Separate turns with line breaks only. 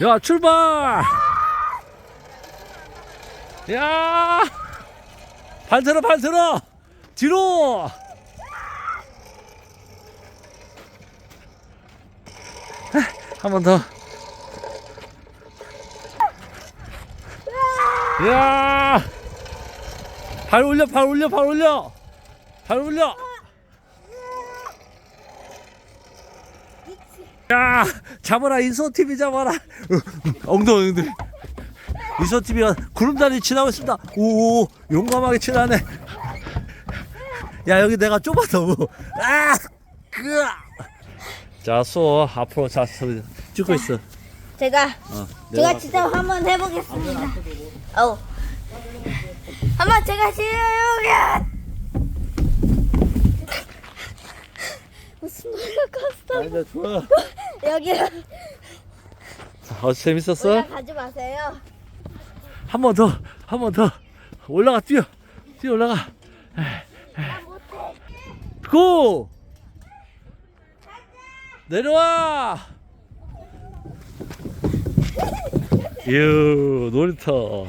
야 출발 야 발들어 발들어 뒤로 한 번 더. 야! 발 올려, 발 올려, 발 올려. 발 올려. 야, 잡아라 인소 TV 잡아라. 엉덩이 엉덩이. 인소 TV가 구름다리 지나고 있습니다. 오, 용감하게 지나네. 야, 여기 내가 좁아 너무. 아, 그. 자, 수 앞으로 자, 소리 찍고 있어.
제가
어,
제가 진짜 한번 해보겠습니다. 어. 한번 제가 시작 무슨 말을
아, 이제 좋아.
껐어? 여기
어, 재밌었어?
올라가지 마세요.
한 번 더, 한 번 더. 올라가, 뛰어. 뛰어 올라가. 고! 내려와! 이유, 놀이터.